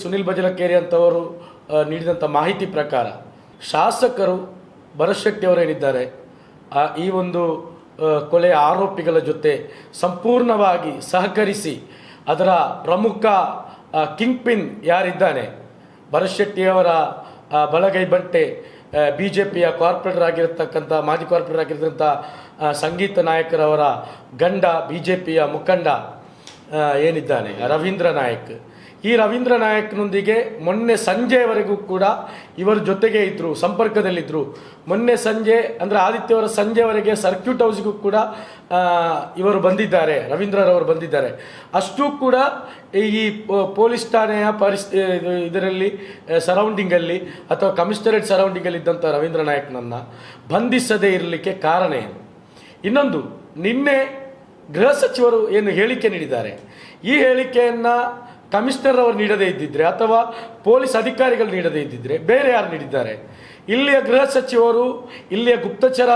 ಸುನಿಲ್ ಬಜಲಕೇರಿ ಅಂತವರು ನೀಡಿದಂಥ ಮಾಹಿತಿ ಪ್ರಕಾರ ಶಾಸಕರು ಭರತ್ ಆ, ಈ ಒಂದು ಕೊಲೆ ಆರೋಪಿಗಳ ಜೊತೆ ಸಂಪೂರ್ಣವಾಗಿ ಸಹಕರಿಸಿ ಅದರ ಪ್ರಮುಖ ಕಿಂಗ್ ಪಿನ್ ಯಾರಿದ್ದಾನೆ? ಭರತ್ ಶೆಟ್ಟಿಯವರ ಬಲಗೈ ಬಂಟೆ ಬಿ ಜೆ ಪಿಯ ಕಾರ್ಪೊರೇಟರ್ ಆಗಿರತಕ್ಕಂಥ ಮಾಜಿ ಕಾರ್ಪೊರೇಟರ್ ಆಗಿರತಕ್ಕಂಥ ಸಂಗೀತ ನಾಯಕರವರ ಗಂಡ ಬಿ ಜೆ ಪಿಯ ಮುಖಂಡ ಏನಿದ್ದಾನೆ? ರವೀಂದ್ರ ನಾಯಕ್. ಈ ರವೀಂದ್ರ ನಾಯಕ್ನೊಂದಿಗೆ ಮೊನ್ನೆ ಸಂಜೆಯವರೆಗೂ ಕೂಡ ಇವರ ಜೊತೆಗೆ ಇದ್ದರು ಸಂಪರ್ಕದಲ್ಲಿದ್ದರು ಮೊನ್ನೆ ಸಂಜೆ, ಅಂದರೆ ಆದಿತ್ಯವರ ಸಂಜೆವರೆಗೆ ಸರ್ಕ್ಯೂಟ್ ಹೌಸ್ಗೂ ಕೂಡ ಇವರು ಬಂದಿದ್ದಾರೆ, ರವೀಂದ್ರರವರು ಬಂದಿದ್ದಾರೆ. ಅಷ್ಟೂ ಕೂಡ ಈ ಪೊಲೀಸ್ ಠಾಣೆಯ ಪರಿಸ್ ಇದು- ಇದರಲ್ಲಿ ಸರೌಂಡಿಂಗಲ್ಲಿ ಅಥವಾ ಕಮಿಷನರೇಟ್ ಸರೌಂಡಿಂಗಲ್ಲಿ ಇದ್ದಂಥ ರವೀಂದ್ರ ನಾಯಕ್ನನ್ನು ಬಂಧಿಸದೇ ಇರಲಿಕ್ಕೆ ಕಾರಣ ಏನು? ಇನ್ನೊಂದು, ನಿನ್ನೆ ಗೃಹ ಸಚಿವರು ಏನು ಹೇಳಿಕೆ ನೀಡಿದ್ದಾರೆ? ಈ ಹೇಳಿಕೆಯನ್ನು ಕಮಿಷನರ್ ಅವರು ನೀಡದೇ ಇದ್ದಿದ್ರೆ ಅಥವಾ ಪೊಲೀಸ್ ಅಧಿಕಾರಿಗಳು ನೀಡದೇ ಇದ್ದಿದ್ರೆ ಬೇರೆ ಯಾರು ನೀಡಿದ್ದಾರೆ? ಇಲ್ಲಿಯ ಗೃಹ ಸಚಿವರು, ಇಲ್ಲಿಯ ಗುಪ್ತಚರ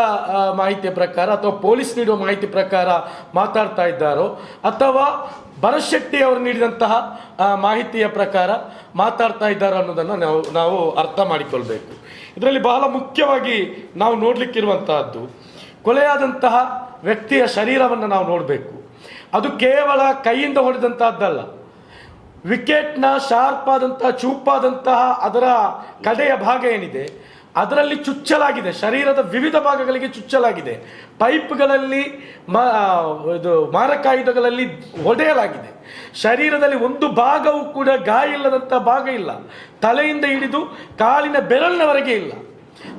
ಮಾಹಿತಿಯ ಪ್ರಕಾರ ಅಥವಾ ಪೊಲೀಸ್ ನೀಡುವ ಮಾಹಿತಿ ಪ್ರಕಾರ ಮಾತಾಡ್ತಾ ಇದ್ದಾರೋ ಅಥವಾ ಭರತ್ ಶೆಟ್ಟಿ ಅವರು ನೀಡಿದಂತಹ ಮಾಹಿತಿಯ ಪ್ರಕಾರ ಮಾತಾಡ್ತಾ ಇದ್ದಾರೋ ಅನ್ನೋದನ್ನು ನಾವು ನಾವು ಅರ್ಥ ಮಾಡಿಕೊಳ್ಬೇಕು. ಇದರಲ್ಲಿ ಬಹಳ ಮುಖ್ಯವಾಗಿ ನಾವು ನೋಡಲಿಕ್ಕಿರುವಂತಹದ್ದು, ಕೊಲೆಯಾದಂತಹ ವ್ಯಕ್ತಿಯ ಶರೀರವನ್ನು ನಾವು ನೋಡಬೇಕು. ಅದು ಕೇವಲ ಕೈಯಿಂದ ಹೊಡೆದಂತಹದ್ದಲ್ಲ. ವಿಕೆಟ್ನ ಶಾರ್ಪ್ ಆದಂತಹ ಚೂಪಾದಂತಹ ಅದರ ಕಡೆಯ ಭಾಗ ಏನಿದೆ, ಅದರಲ್ಲಿ ಚುಚ್ಚಲಾಗಿದೆ, ಶರೀರದ ವಿವಿಧ ಭಾಗಗಳಿಗೆ ಚುಚ್ಚಲಾಗಿದೆ. ಪೈಪ್ಗಳಲ್ಲಿ ಮ ಇದು ಮಾರಕಾಯುಧಗಳಲ್ಲಿ ಒಡೆಯಲಾಗಿದೆ. ಶರೀರದಲ್ಲಿ ಒಂದು ಭಾಗವೂ ಕೂಡ ಗಾಯ ಇಲ್ಲದಂಥ ಭಾಗ ಇಲ್ಲ. ತಲೆಯಿಂದ ಹಿಡಿದು ಕಾಲಿನ ಬೆರಳಿನವರೆಗೆ ಇಲ್ಲ.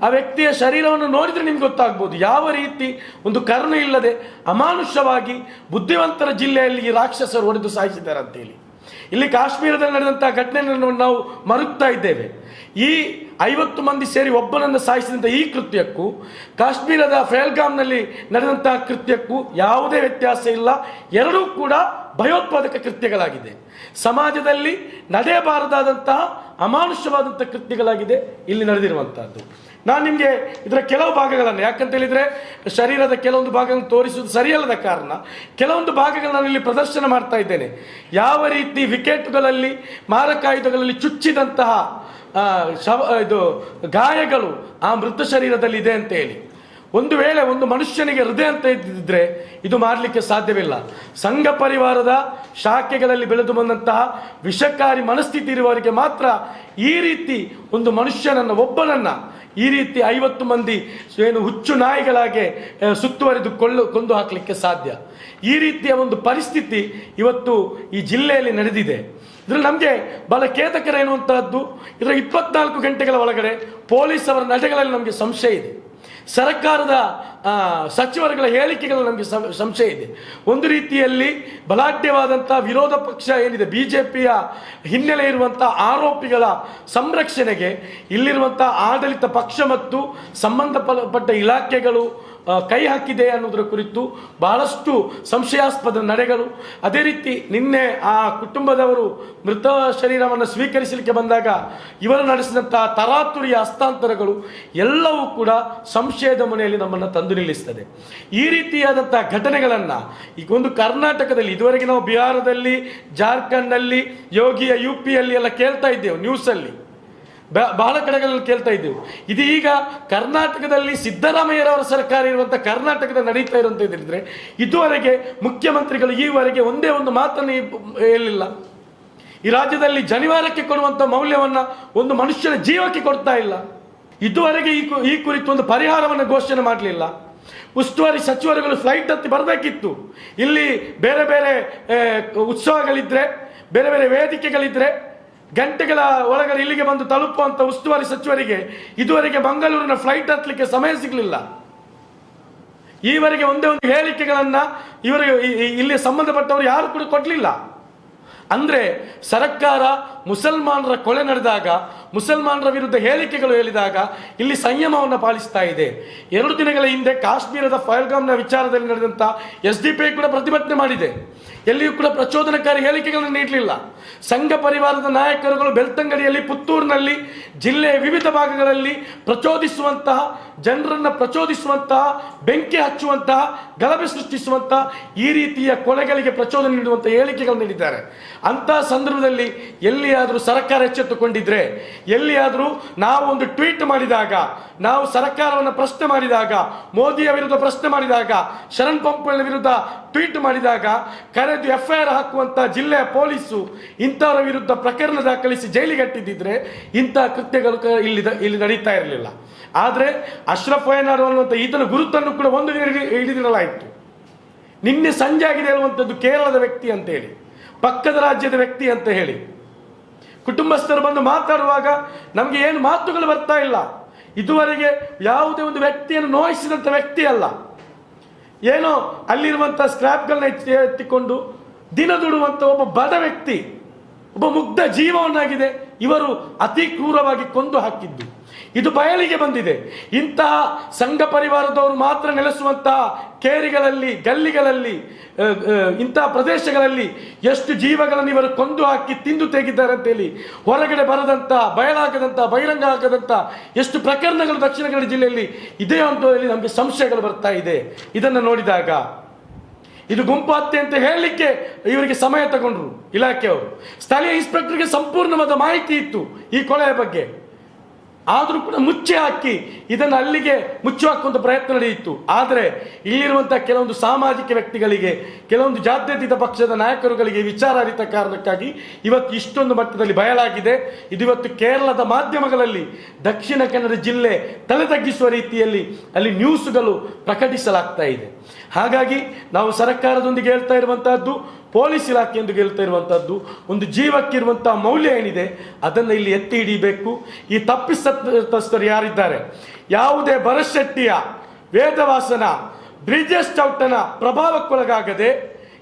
ಆ ವ್ಯಕ್ತಿಯ ಶರೀರವನ್ನು ನೋಡಿದ್ರೆ ನಿಮ್ಗೆ ಗೊತ್ತಾಗ್ಬೋದು, ಯಾವ ರೀತಿ ಒಂದು ಕರುಣೆ ಇಲ್ಲದೆ ಅಮಾನುಷ್ಯವಾಗಿ ಬುದ್ಧಿವಂತರ ಜಿಲ್ಲೆಯಲ್ಲಿ ಈ ರಾಕ್ಷಸರು ಹೊಡೆದು ಸಾಯಿಸಿದ್ದಾರೆ ಅಂತೇಳಿ ಇಲ್ಲಿ ಕಾಶ್ಮೀರದಲ್ಲಿ ನಡೆದಂತಹ ಘಟನೆಯನ್ನು ನಾವು ಮರುಗ್ತಾ ಇದ್ದೇವೆ. ಈ ಐವತ್ತು ಮಂದಿ ಸೇರಿ ಒಬ್ಬನನ್ನು ಸಾಯಿಸಿದಂಥ ಈ ಕೃತ್ಯಕ್ಕೂ, ಕಾಶ್ಮೀರದ ಫೇಲ್ಗಾಮ್ನಲ್ಲಿ ನಡೆದಂತಹ ಕೃತ್ಯಕ್ಕೂ ಯಾವುದೇ ವ್ಯತ್ಯಾಸ ಇಲ್ಲ. ಎರಡೂ ಕೂಡ ಭಯೋತ್ಪಾದಕ ಕೃತ್ಯಗಳಾಗಿದೆ. ಸಮಾಜದಲ್ಲಿ ನಡೆಯಬಾರದಾದಂತಹ ಅಮಾನುಷ್ಯವಾದಂಥ ಕೃತ್ಯಗಳಾಗಿದೆ ಇಲ್ಲಿ ನಡೆದಿರುವಂತಹದ್ದು. ನಾನು ನಿಮಗೆ ಇದರ ಕೆಲವು ಭಾಗಗಳನ್ನು ಯಾಕಂತ ಹೇಳಿದ್ರೆ ಶರೀರದ ಕೆಲವೊಂದು ಭಾಗಗಳನ್ನು ತೋರಿಸುವುದು ಸರಿಯಲ್ಲದ ಕಾರಣ, ಕೆಲವೊಂದು ಭಾಗಗಳನ್ನು ನಾನು ಇಲ್ಲಿ ಪ್ರದರ್ಶನ ಮಾಡ್ತಾ ಇದ್ದೇನೆ. ಯಾವ ರೀತಿ ವಿಕೆಟ್ಗಳಲ್ಲಿ, ಮಾರಕಾಯುಧಗಳಲ್ಲಿ ಚುಚ್ಚಿದಂತಹ ಶವ, ಇದು, ಗಾಯಗಳು ಆ ಮೃತ ಶರೀರದಲ್ಲಿ ಇದೆ ಅಂತ ಹೇಳಿ ಒಂದು ವೇಳೆ ಒಂದು ಮನುಷ್ಯನಿಗೆ ಹೃದಯ ಅಂತ ಇದ್ದಿದ್ರೆ ಇದು ಮಾಡಲಿಕ್ಕೆ ಸಾಧ್ಯವಿಲ್ಲ. ಸಂಘ ಪರಿವಾರದ ಶಾಖೆಗಳಲ್ಲಿ ಬೆಳೆದು ಬಂದಂತಹ ವಿಷಕಾರಿ ಮನಸ್ಥಿತಿ ಇರುವವರಿಗೆ ಮಾತ್ರ ಈ ರೀತಿ ಒಂದು ಮನುಷ್ಯನನ್ನು, ಒಬ್ಬನನ್ನ ಈ ರೀತಿ ಐವತ್ತು ಮಂದಿ ಏನು ಹುಚ್ಚು ನಾಯಿಗಳಾಗೆ ಸುತ್ತುವರಿದು ಕೊಳ್ಳು, ಕೊಂದು ಹಾಕಲಿಕ್ಕೆ ಸಾಧ್ಯ. ಈ ರೀತಿಯ ಒಂದು ಪರಿಸ್ಥಿತಿ ಇವತ್ತು ಈ ಜಿಲ್ಲೆಯಲ್ಲಿ ನಡೆದಿದೆ. ಇದರಲ್ಲಿ ನಮಗೆ ಬಲ ಖೇದಕರ ಎನ್ನುವಂತಹದ್ದು ಇದರ ಇಪ್ಪತ್ನಾಲ್ಕು ಗಂಟೆಗಳ ಒಳಗಡೆ ಪೊಲೀಸ್ ಅವರ ನಡೆಗಳಲ್ಲಿ ನಮಗೆ ಸಂಶಯ ಇದೆ. ಸರ್ಕಾರದ ಸಚಿವರುಗಳ ಹೇಳಿಕೆಗಳು ನಮಗೆ ಸಂಶಯ ಇದೆ. ಒಂದು ರೀತಿಯಲ್ಲಿ ಬಲಾಢ್ಯವಾದಂಥ ವಿರೋಧ ಪಕ್ಷ ಏನಿದೆ ಬಿ ಜೆ ಪಿಯ ಹಿನ್ನೆಲೆ ಇರುವಂಥ ಆರೋಪಿಗಳ ಸಂರಕ್ಷಣೆಗೆ ಇಲ್ಲಿರುವಂಥ ಆಡಳಿತ ಪಕ್ಷ ಮತ್ತು ಸಂಬಂಧಪಟ್ಟ ಇಲಾಖೆಗಳು ಕೈ ಹಾಕಿದೆ ಅನ್ನೋದರ ಕುರಿತು ಬಹಳಷ್ಟು ಸಂಶಯಾಸ್ಪದ ನಡೆಗಳು. ಅದೇ ರೀತಿ ನಿನ್ನೆ ಆ ಕುಟುಂಬದವರು ಮೃತ ಶರೀರವನ್ನು ಸ್ವೀಕರಿಸಲಿಕ್ಕೆ ಬಂದಾಗ ಇವರು ನಡೆಸಿದಂಥ ತರಾತುರಿಯ ಹಸ್ತಾಂತರಗಳು ಎಲ್ಲವೂ ಕೂಡ ಸಂಶಯದ ಮನೆಯಲ್ಲಿ ನಮ್ಮನ್ನು ತಂದು ನಿಲ್ಲಿಸ್ತದೆ. ಈ ರೀತಿಯಾದಂಥ ಘಟನೆಗಳನ್ನು ಈಗ ಒಂದು ಕರ್ನಾಟಕದಲ್ಲಿ, ಇದುವರೆಗೆ ನಾವು ಬಿಹಾರದಲ್ಲಿ, ಜಾರ್ಖಂಡ್ನಲ್ಲಿ, ಯೋಗಿಯ ಯು ಪಿಯಲ್ಲಿ ಎಲ್ಲ ಕೇಳ್ತಾ ಇದ್ದೇವೆ ನ್ಯೂಸಲ್ಲಿ ಬಹಳ ಕಡೆಗಳಲ್ಲಿ ಕೇಳ್ತಾ ಇದ್ದೆವು. ಇದೀಗ ಕರ್ನಾಟಕದಲ್ಲಿ ಸಿದ್ದರಾಮಯ್ಯರವರ ಸರ್ಕಾರ ಇರುವಂಥ ಕರ್ನಾಟಕದ ನಡೀತಾ ಇರುವಂಥದ್ದಿದ್ರೆ ಇದುವರೆಗೆ ಮುಖ್ಯಮಂತ್ರಿಗಳು ಈವರೆಗೆ ಒಂದೇ ಒಂದು ಮಾತನ್ನು ಹೇಳಿಲ್ಲ. ಈ ರಾಜ್ಯದಲ್ಲಿ ಜನಿವಾರಕ್ಕೆ ಕೊಡುವಂತ ಮೌಲ್ಯವನ್ನ ಒಂದು ಮನುಷ್ಯನ ಜೀವಕ್ಕೆ ಕೊಡ್ತಾ ಇಲ್ಲ. ಇದುವರೆಗೆ ಈ ಈ ಕುರಿತು ಒಂದು ಪರಿಹಾರವನ್ನು ಘೋಷಣೆ ಮಾಡಲಿಲ್ಲ. ಉಸ್ತುವಾರಿ ಸಚಿವರುಗಳು ಫ್ಲೈಟ್ ಹತ್ತಿ ಬರಬೇಕಿತ್ತು. ಇಲ್ಲಿ ಬೇರೆ ಬೇರೆ ಉತ್ಸವಗಳಿದ್ದರೆ ಬೇರೆ ಬೇರೆ ವೇದಿಕೆಗಳಿದ್ರೆ ಗಂಟೆಗಳ ಒಳಗಡೆ ಇಲ್ಲಿಗೆ ಬಂದು ತಲುಪುವಂತ ಉಸ್ತುವಾರಿ ಸಚಿವರಿಗೆ ಇದುವರೆಗೆ ಮಂಗಳೂರಿನ ಫ್ಲೈಟ್ ಹತ್ತಲಿಕ್ಕೆ ಸಮಯ ಸಿಗಲಿಲ್ಲ. ಈವರೆಗೆ ಒಂದೇ ಒಂದು ಹೇಳಿಕೆಗಳನ್ನ ಇವರು ಇ- ಇ- ಇಲ್ಲಿ ಸಂಬಂಧಪಟ್ಟವರು ಯಾರು ಕೂಡ ಕೊಡಲಿಲ್ಲ. ಅಂದ್ರೆ ಸರ್ಕಾರ ಮುಸಲ್ಮಾನರ ಕೊಲೆ ನಡೆದಾಗ, ಮುಸಲ್ಮಾನರ ವಿರುದ್ಧ ಹೇಳಿಕೆಗಳು ಹೇಳಿದಾಗ ಇಲ್ಲಿ ಸಂಯಮವನ್ನು ಪಾಲಿಸ್ತಾ ಇದೆ. ಎರಡು ದಿನಗಳ ಹಿಂದೆ ಕಾಶ್ಮೀರದ ಫೈಲ್ಗಾಮ್ನ ವಿಚಾರದಲ್ಲಿ ನಡೆದಂತ ಎಸ್ ಡಿ ಪಿ ಕೂಡ ಪ್ರತಿಭಟನೆ ಮಾಡಿದೆ. ಎಲ್ಲಿಯೂ ಕೂಡ ಪ್ರಚೋದನಕಾರಿ ಹೇಳಿಕೆಗಳನ್ನು ನೀಡಲಿಲ್ಲ. ಸಂಘ ಪರಿವಾರದ ನಾಯಕರುಗಳು ಬೆಳ್ತಂಗಡಿಯಲ್ಲಿ ಪುತ್ತೂರಿನಲ್ಲಿ ಜಿಲ್ಲೆಯ ವಿವಿಧ ಭಾಗಗಳಲ್ಲಿ ಪ್ರಚೋದಿಸುವಂತಹ ಜನರನ್ನು ಪ್ರಚೋದಿಸುವಂತಹ ಬೆಂಕಿ ಹಚ್ಚುವಂತಹ ಗಲಭೆ ಸೃಷ್ಟಿಸುವಂತಹ ಈ ರೀತಿಯ ಕೊಲೆಗಳಿಗೆ ಪ್ರಚೋದನೆ ನೀಡುವಂತಹ ಹೇಳಿಕೆಗಳನ್ನು ನೀಡಿದ್ದಾರೆ. ಅಂತಹ ಸಂದರ್ಭದಲ್ಲಿ ಎಲ್ಲಿಯಾದರೂ ಸರ್ಕಾರ ಎಚ್ಚೆತ್ತುಕೊಂಡಿದ್ರೆ, ಎಲ್ಲಿಯಾದರೂ ನಾವು ಒಂದು ಟ್ವೀಟ್ ಮಾಡಿದಾಗ, ನಾವು ಸರ್ಕಾರವನ್ನು ಪ್ರಶ್ನೆ ಮಾಡಿದಾಗ, ಮೋದಿಯ ವಿರುದ್ಧ ಪ್ರಶ್ನೆ ಮಾಡಿದಾಗ, ಶರಣ್ ಪಂಪ್ಗಳ ವಿರುದ್ಧ ಟ್ವೀಟ್ ಮಾಡಿದಾಗ, ಕರೆದು ಎಫ್ಐಆರ್ ಹಾಕುವಂತ ಜಿಲ್ಲೆಯ ಪೊಲೀಸು ಇಂಥವರ ವಿರುದ್ಧ ಪ್ರಕರಣ ದಾಖಲಿಸಿ ಜೈಲಿಗೆ ಅಟ್ಟಿದ್ದಿದ್ರೆ ಇಂತಹ ಕೃತ್ಯಗಳು ಇಲ್ಲಿ ಇಲ್ಲಿ ನಡೀತಾ ಇರಲಿಲ್ಲ. ಆದರೆ ಅಶ್ರಫ್ ವಯನಾರು ಅನ್ನುವಂಥ ಈತನ ಗುರುತನ್ನು ಕೂಡ ಒಂದು ಹಿಡಿದಿಡಲಾಯಿತು. ನಿನ್ನೆ ಸಂಜೆ ಆಗಿದೆ ಹೇಳುವಂಥದ್ದು ಕೇರಳದ ವ್ಯಕ್ತಿ ಅಂತ ಹೇಳಿ, ಪಕ್ಕದ ರಾಜ್ಯದ ವ್ಯಕ್ತಿ ಅಂತ ಹೇಳಿ. ಕುಟುಂಬಸ್ಥರು ಬಂದು ಮಾತಾಡುವಾಗ ನಮಗೆ ಏನು ಮಾತುಗಳು ಬರ್ತಾ ಇಲ್ಲ. ಇದುವರೆಗೆ ಯಾವುದೇ ಒಂದು ವ್ಯಕ್ತಿಯನ್ನು ನೋಯಿಸಿದಂಥ ವ್ಯಕ್ತಿ ಅಲ್ಲ. ಏನೋ ಅಲ್ಲಿರುವಂಥ ಸ್ಕ್ರಾಪ್ಗಳನ್ನ ಎತ್ತಿ, ಎತ್ತಿಕೊಂಡು ದಿನ ದುಡುವಂಥ ಒಬ್ಬ ಬಡ ವ್ಯಕ್ತಿ, ಒಬ್ಬ ಮುಗ್ಧ ಜೀವವನ್ನಾಗಿದೆ, ಇವರು ಅತಿ ಕ್ರೂರವಾಗಿ ಕೊಂದು ಹಾಕಿದ್ದು. ಇದು ಬಯಲಿಗೆ ಬಂದಿದೆ. ಇಂತಹ ಸಂಘ ಪರಿವಾರದವರು ಮಾತ್ರ ನೆಲೆಸುವಂತಹ ಕೇರಿಗಳಲ್ಲಿ, ಗಲ್ಲಿಗಳಲ್ಲಿ ಇಂತಹ ಪ್ರದೇಶಗಳಲ್ಲಿ ಎಷ್ಟು ಜೀವಗಳನ್ನು ಇವರು ಕೊಂದು ಹಾಕಿ ತಿಂದು ತೆಗಿದ್ದಾರೆ ಅಂತೇಳಿ ಹೊರಗಡೆ ಬರದಂತ, ಬಯಲಾಗದಂತ, ಬಹಿರಂಗ ಆಗದಂತ ಎಷ್ಟು ಪ್ರಕರಣಗಳು ದಕ್ಷಿಣ ಕನ್ನಡ ಜಿಲ್ಲೆಯಲ್ಲಿ ಇದೆ ಹೇಳಿ ನಮಗೆ ಸಂಶಯಗಳು ಬರ್ತಾ ಇದೆ. ಇದನ್ನು ನೋಡಿದಾಗ, ಇದು ಗುಂಪು ಹತ್ಯೆ ಅಂತ ಹೇಳಲಿಕ್ಕೆ ಇವರಿಗೆ ಸಮಯ ತಗೊಂಡ್ರು, ಇಲಾಖೆಯವರು. ಸ್ಥಳೀಯ ಇನ್ಸ್ಪೆಕ್ಟರ್ಗೆ ಸಂಪೂರ್ಣವಾದ ಮಾಹಿತಿ ಇತ್ತು ಈ ಕೊಳೆಯ ಬಗ್ಗೆ. ಆದರೂ ಕೂಡ ಮುಚ್ಚಿ ಹಾಕಿ ಇದನ್ನು ಅಲ್ಲಿಗೆ ಮುಚ್ಚಿ ಹಾಕುವಂಥ ಪ್ರಯತ್ನ ನಡೆಯಿತು. ಆದರೆ ಇಲ್ಲಿರುವಂಥ ಕೆಲವೊಂದು ಸಾಮಾಜಿಕ ವ್ಯಕ್ತಿಗಳಿಗೆ, ಕೆಲವೊಂದು ಜಾತ್ಯತೀತ ಪಕ್ಷದ ನಾಯಕರುಗಳಿಗೆ ವಿಚಾರ ಅರಿತ ಕಾರಣಕ್ಕಾಗಿ ಇವತ್ತು ಇಷ್ಟೊಂದು ಮಟ್ಟದಲ್ಲಿ ಬಯಲಾಗಿದೆ. ಇದು ಇವತ್ತು ಕೇರಳದ ಮಾಧ್ಯಮಗಳಲ್ಲಿ ದಕ್ಷಿಣ ಕನ್ನಡ ಜಿಲ್ಲೆ ತಲೆ ತಗ್ಗಿಸುವ ರೀತಿಯಲ್ಲಿ ಅಲ್ಲಿ ನ್ಯೂಸ್ಗಳು ಪ್ರಕಟಿಸಲಾಗ್ತಾ ಇದೆ. ಹಾಗಾಗಿ ನಾವು ಸರ್ಕಾರದೊಂದಿಗೆ ಹೇಳ್ತಾ ಇರುವಂತಹದ್ದು ಪೊಲೀಸ್ ಇಲಾಖೆ ಎಂದು ಗೆಲ್ತಾ ಇರುವಂಥದ್ದು ಒಂದು ಜೀವಕ್ಕಿರುವಂಥ ಮೌಲ್ಯ ಏನಿದೆ, ಅದನ್ನು ಇಲ್ಲಿ ಎತ್ತಿ ಹಿಡಿಬೇಕು. ಈ ತಪ್ಪಿಸ್ತಸ್ಥರು ಯಾರಿದ್ದಾರೆ? ಯಾವುದೇ ಭರಶೆಟ್ಟಿಯ ವೇದವಾಸನ, ಬ್ರಿಜೇಶ್ ಚೌಟನ ಪ್ರಭಾವಕ್ಕೊಳಗಾಗದೆ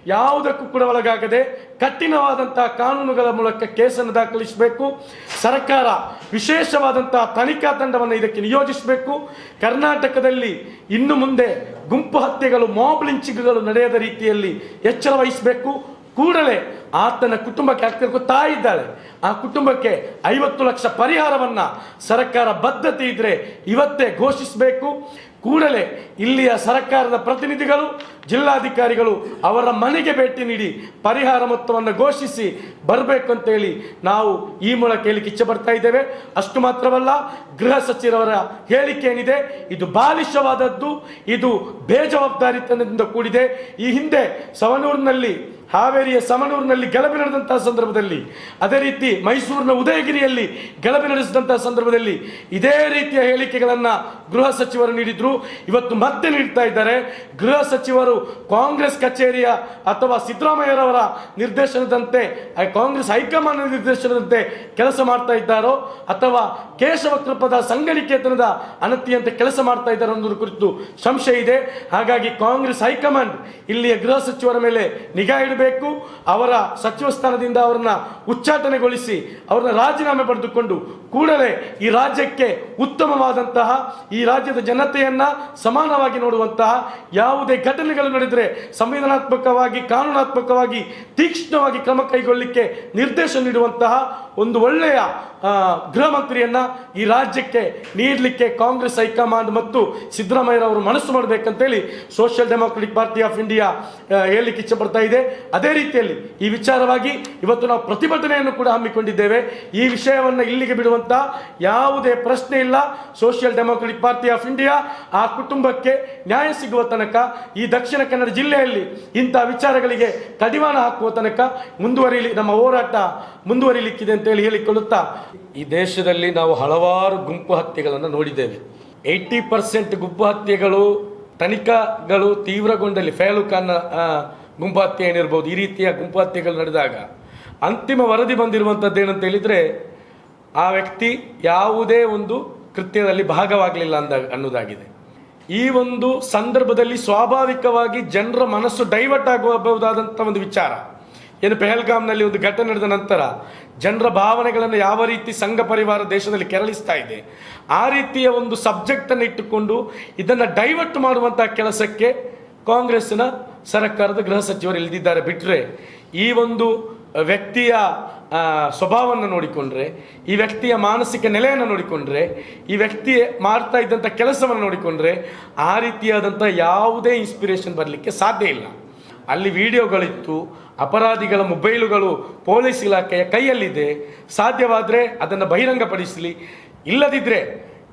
ಯಾವುದಕ್ಕೂ ಕೂಡ ಒಳಗಾಗದೆ ಕಠಿಣವಾದಂತಹ ಕಾನೂನುಗಳ ಮೂಲಕ ಕೇಸನ್ನು ದಾಖಲಿಸಬೇಕು. ಸರ್ಕಾರ ವಿಶೇಷವಾದಂತಹ ತನಿಖಾ ತಂಡವನ್ನು ಇದಕ್ಕೆ ನಿಯೋಜಿಸಬೇಕು. ಕರ್ನಾಟಕದಲ್ಲಿ ಇನ್ನು ಮುಂದೆ ಗುಂಪು ಹತ್ಯೆಗಳು, ಮಾಬ್ ಲಿಂಚಿಂಗ್ಗಳು ನಡೆಯದ ರೀತಿಯಲ್ಲಿ ಎಚ್ಚರ ವಹಿಸಬೇಕು. ಕೂಡಲೇ ಆತನ ಕುಟುಂಬಕ್ಕೆ ಆಗ್ತಿರೋ ತಾಯಿದ್ದಾಳೆ ಆ ಕುಟುಂಬಕ್ಕೆ ಐವತ್ತು ಲಕ್ಷ ಪರಿಹಾರವನ್ನ ಸರ್ಕಾರ ಬದ್ಧತೆ ಇದ್ದರೆ ಇವತ್ತೇ ಘೋಷಿಸಬೇಕು. ಕೂಡಲೇ ಇಲ್ಲಿಯ ಸರ್ಕಾರದ ಪ್ರತಿನಿಧಿಗಳು, ಜಿಲ್ಲಾಧಿಕಾರಿಗಳು ಅವರ ಮನೆಗೆ ಭೇಟಿ ನೀಡಿ ಪರಿಹಾರ ಮೊತ್ತವನ್ನು ಘೋಷಿಸಿ ಬರಬೇಕು ಅಂತೇಳಿ ನಾವು ಈ ಮೂಲಕ ಹೇಳಿಕೆ ಇಚ್ಛೆ ಬರ್ತಾ ಇದ್ದೇವೆ. ಅಷ್ಟು ಮಾತ್ರವಲ್ಲ, ಗೃಹ ಸಚಿವರ ಹೇಳಿಕೆ ಏನಿದೆ, ಇದು ಬಾಲಿಶವಾದದ್ದು, ಇದು ಬೇಜವಾಬ್ದಾರಿತನದಿಂದ ಕೂಡಿದೆ. ಈ ಹಿಂದೆ ಸವಣೂರಿನಲ್ಲಿ ಹಾವೇರಿಯ ಸಮನೂರಿನಲ್ಲಿ ಗಲಭೆ ನಡೆದಂತಹ ಸಂದರ್ಭದಲ್ಲಿ, ಅದೇ ರೀತಿ ಮೈಸೂರಿನ ಉದಯಗಿರಿಯಲ್ಲಿ ಗಲಭೆ ನಡೆಸಿದಂತಹ ಸಂದರ್ಭದಲ್ಲಿ ಇದೇ ರೀತಿಯ ಹೇಳಿಕೆಗಳನ್ನು ಗೃಹ ಸಚಿವರು ನೀಡಿದ್ರು. ಇವತ್ತು ಮತ್ತೆ ನೀಡ್ತಾ ಇದ್ದಾರೆ. ಗೃಹ ಸಚಿವರು ಕಾಂಗ್ರೆಸ್ ಕಚೇರಿಯ ಅಥವಾ ಸಿದ್ದರಾಮಯ್ಯರವರ ನಿರ್ದೇಶನದಂತೆ ಕಾಂಗ್ರೆಸ್ ಹೈಕಮಾಂಡ್ ನಿರ್ದೇಶನದಂತೆ ಕೆಲಸ ಮಾಡ್ತಾ ಇದ್ದಾರೋ ಅಥವಾ ಕೇಶವ ಕೃಪದ ಸಂಘನಿಕೇತನದ ಅನತಿಯಂತೆ ಕೆಲಸ ಮಾಡ್ತಾ ಇದ್ದಾರೆ ಅನ್ನೋದ್ರ ಕುರಿತು ಸಂಶಯ ಇದೆ. ಹಾಗಾಗಿ ಕಾಂಗ್ರೆಸ್ ಹೈಕಮಾಂಡ್ ಇಲ್ಲಿಯ ಗೃಹ ಸಚಿವರ ಮೇಲೆ ನಿಗಾ ಇಡಬೇಕು. ಅವರ ಸಚಿವ ಸ್ಥಾನದಿಂದ ಅವರನ್ನ ಉಚ್ಚಾಟನೆಗೊಳಿಸಿ ಅವರನ್ನ ರಾಜೀನಾಮೆ ಪಡೆದುಕೊಂಡು ಕೂಡಲೇ ಈ ರಾಜ್ಯಕ್ಕೆ ಉತ್ತಮವಾದಂತಹ, ಈ ರಾಜ್ಯದ ಜನತೆಯನ್ನ ಸಮಾನವಾಗಿ ನೋಡುವಂತಹ ಯಾವುದೇ ಘಟನೆಗಳು ನಡೆದರೆ ಸಂವಿಧಾನಾತ್ಮಕವಾಗಿ, ಕಾನೂನಾತ್ಮಕವಾಗಿ ತೀಕ್ಷ್ಣವಾಗಿ ಕ್ರಮ ಕೈಗೊಳ್ಳಲಿಕ್ಕೆ ನಿರ್ದೇಶನ ನೀಡುವಂತಹ ಒಂದು ಒಳ್ಳೆಯ ಗೃಹ ಮಂತ್ರಿಯನ್ನ ಈ ರಾಜ್ಯಕ್ಕೆ ನೀಡಲಿಕ್ಕೆ ಕಾಂಗ್ರೆಸ್ ಹೈಕಮಾಂಡ್ ಮತ್ತು ಸಿದ್ದರಾಮಯ್ಯರವರು ಮನಸ್ಸು ಮಾಡಬೇಕಂತೇಳಿ Social Democratic Party of India ಹೇಳಲಿಕ್ಕೆ ಇಚ್ಛೆ ಪಡ್ತಾ ಇದೆ. ಅದೇ ರೀತಿಯಲ್ಲಿ ಈ ವಿಚಾರವಾಗಿ ಇವತ್ತು ನಾವು ಪ್ರತಿಭಟನೆಯನ್ನು ಕೂಡ ಹಮ್ಮಿಕೊಂಡಿದ್ದೇವೆ. ಈ ವಿಷಯವನ್ನು ಇಲ್ಲಿಗೆ ಬಿಡುವಂಥ ಯಾವುದೇ ಪ್ರಶ್ನೆ ಇಲ್ಲ. Social Democratic Party of India ಆ ಕುಟುಂಬಕ್ಕೆ ನ್ಯಾಯ ಸಿಗುವ ತನಕ, ಈ ದಕ್ಷಿಣ ಕನ್ನಡ ಜಿಲ್ಲೆಯಲ್ಲಿ ಇಂಥ ವಿಚಾರಗಳಿಗೆ ಕಡಿವಾಣ ಹಾಕುವ ತನಕ ಮುಂದುವರಿಲಿ, ನಮ್ಮ ಹೋರಾಟ ಮುಂದುವರಿಲಿಕ್ಕಿದೆ ಅಂತೇಳಿ ಹೇಳಿಕೊಳ್ಳುತ್ತಾ. ಈ ದೇಶದಲ್ಲಿ ನಾವು ಹಲವಾರು ಗುಂಪು ಹತ್ಯೆಗಳನ್ನು ನೋಡಿದ್ದೇವೆ. ಏಯ್ಟಿ ಪರ್ಸೆಂಟ್ ಗುಂಪು ಹತ್ಯೆಗಳು, ತನಿಖಾಗಳು ತೀವ್ರಗೊಂಡಲ್ಲಿ ಫೇಲು ಖಾನ್ ಆ, ಗುಂಪು ಹತ್ಯೆ ಏನಿರ್ಬೋದು ಈ ರೀತಿಯ ಗುಂಪು ಹತ್ಯೆಗಳು ನಡೆದಾಗ ಅಂತಿಮ ವರದಿ ಬಂದಿರುವಂಥದ್ದು ಏನಂತ ಹೇಳಿದರೆ ಆ ವ್ಯಕ್ತಿ ಯಾವುದೇ ಒಂದು ಕೃತ್ಯದಲ್ಲಿ ಭಾಗವಾಗಲಿಲ್ಲ ಅಂದ ಅನ್ನೋದಾಗಿದೆ. ಈ ಒಂದು ಸಂದರ್ಭದಲ್ಲಿ ಸ್ವಾಭಾವಿಕವಾಗಿ ಜನರ ಮನಸ್ಸು ಡೈವರ್ಟ್ ಆಗಬಹುದಾದಂಥ ಒಂದು ವಿಚಾರ. ಏನು ಪೆಹಲ್ಗಾಮ್ನಲ್ಲಿ ಒಂದು ಘಟನೆ ನಡೆದ ನಂತರ ಜನರ ಭಾವನೆಗಳನ್ನು ಯಾವ ರೀತಿ ಸಂಘ ಪರಿವಾರ ದೇಶದಲ್ಲಿ ಕೆರಳಿಸ್ತಾ ಇದೆ ಆ ರೀತಿಯ ಒಂದು ಸಬ್ಜೆಕ್ಟನ್ನು ಇಟ್ಟುಕೊಂಡು ಇದನ್ನು ಡೈವರ್ಟ್ ಮಾಡುವಂಥ ಕೆಲಸಕ್ಕೆ ಕಾಂಗ್ರೆಸ್ನ ಸರ್ಕಾರದ ಗೃಹ ಸಚಿವರು ಇಲ್ದಿದ್ದಾರೆ ಬಿಟ್ಟರೆ ಈ ಒಂದು ವ್ಯಕ್ತಿಯ ಸ್ವಭಾವವನ್ನು ನೋಡಿಕೊಂಡ್ರೆ, ಈ ವ್ಯಕ್ತಿಯ ಮಾನಸಿಕ ನೆಲೆಯನ್ನು ನೋಡಿಕೊಂಡ್ರೆ, ಈ ವ್ಯಕ್ತಿ ಮಾಡ್ತಾ ಇದ್ದಂಥ ಕೆಲಸವನ್ನು ನೋಡಿಕೊಂಡ್ರೆ ಆ ರೀತಿಯಾದಂಥ ಯಾವುದೇ ಇನ್ಸ್ಪಿರೇಷನ್ ಬರಲಿಕ್ಕೆ ಸಾಧ್ಯ ಇಲ್ಲ. ಅಲ್ಲಿ ವಿಡಿಯೋಗಳಿತ್ತು, ಅಪರಾಧಿಗಳ ಮೊಬೈಲುಗಳು ಪೊಲೀಸ್ ಇಲಾಖೆಯ ಕೈಯಲ್ಲಿದೆ. ಸಾಧ್ಯವಾದರೆ ಅದನ್ನು ಬಹಿರಂಗಪಡಿಸಲಿ. ಇಲ್ಲದಿದ್ದರೆ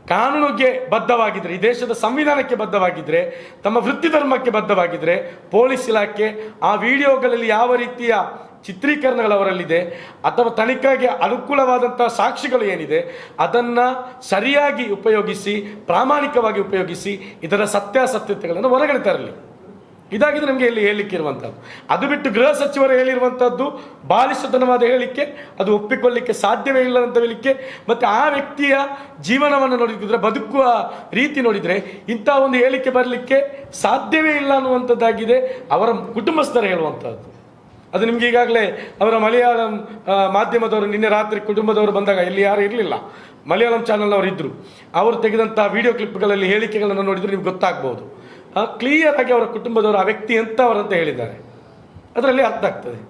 ಕಾನೂನಿಗೆ ಬದ್ಧವಾಗಿದ್ದರೆ ಈ ದೇಶದ ಸಂವಿಧಾನಕ್ಕೆ ಬದ್ಧವಾಗಿದ್ದರೆ ತಮ್ಮ ವೃತ್ತಿ ಧರ್ಮಕ್ಕೆ ಬದ್ಧವಾಗಿದ್ದರೆ ಪೊಲೀಸ್ ಇಲಾಖೆ ಆ ವಿಡಿಯೋಗಳಲ್ಲಿ ಯಾವ ರೀತಿಯ ಚಿತ್ರೀಕರಣಗಳು ಅವರಲ್ಲಿದೆ ಅಥವಾ ತನಿಖೆಗೆ ಅನುಕೂಲವಾದಂಥ ಸಾಕ್ಷಿಗಳು ಏನಿದೆ, ಅದನ್ನು ಸರಿಯಾಗಿ ಉಪಯೋಗಿಸಿ, ಪ್ರಾಮಾಣಿಕವಾಗಿ ಉಪಯೋಗಿಸಿ, ಇದರ ಸತ್ಯಾಸತ್ಯತೆಗಳನ್ನು ಹೊರಗಡೆ ತರಲಿ ಇದಾಗಿದೆ ನಮಗೆ ಇಲ್ಲಿ ಹೇಳಲಿಕ್ಕೆ ಇರುವಂಥದ್ದು ಅದು ಬಿಟ್ಟು ಗೃಹ ಸಚಿವರು ಹೇಳಿರುವಂಥದ್ದು ಬಾಲಿಶತನವಾದ ಹೇಳಿಕೆ, ಅದು ಒಪ್ಪಿಕೊಳ್ಳಲಿಕ್ಕೆ ಸಾಧ್ಯವೇ ಇಲ್ಲ ಅಂತ ಹೇಳಿಕೆ, ಮತ್ತು ಆ ವ್ಯಕ್ತಿಯ ಜೀವನವನ್ನು ನೋಡಿದ್ರೆ ಬದುಕುವ ರೀತಿ ನೋಡಿದರೆ ಇಂಥ ಒಂದು ಹೇಳಿಕೆ ಬರಲಿಕ್ಕೆ ಸಾಧ್ಯವೇ ಇಲ್ಲ ಅನ್ನುವಂಥದ್ದಾಗಿದೆ ಅವರ ಕುಟುಂಬಸ್ಥರು ಹೇಳುವಂಥದ್ದು. ಅದು ನಿಮ್ಗೆ ಈಗಾಗಲೇ ಅವರ ಮಲಯಾಳಂ ಮಾಧ್ಯಮದವರು ನಿನ್ನೆ ರಾತ್ರಿ ಕುಟುಂಬದವರು ಬಂದಾಗ ಇಲ್ಲಿ ಯಾರು ಇರಲಿಲ್ಲ. ಮಲಯಾಳಂ ಚಾನಲ್ನವರು ಇದ್ದರು ಅವರು ತೆಗೆದಂಥ ವಿಡಿಯೋ ಕ್ಲಿಪ್ಗಳಲ್ಲಿ ಹೇಳಿಕೆಗಳನ್ನು ನೋಡಿದ್ರೆ ನಿಮ್ಗೆ ಗೊತ್ತಾಗ್ಬೋದು. ಕ್ಲಿಯರ್ ಆಗಿ ಅವರ ಕುಟುಂಬದವರು ಆ ವ್ಯಕ್ತಿ ಎಂಥವರಂತ ಹೇಳಿದ್ದಾರೆ. ಅದರಲ್ಲಿ ಅರ್ಥ ಆಗ್ತದೆ.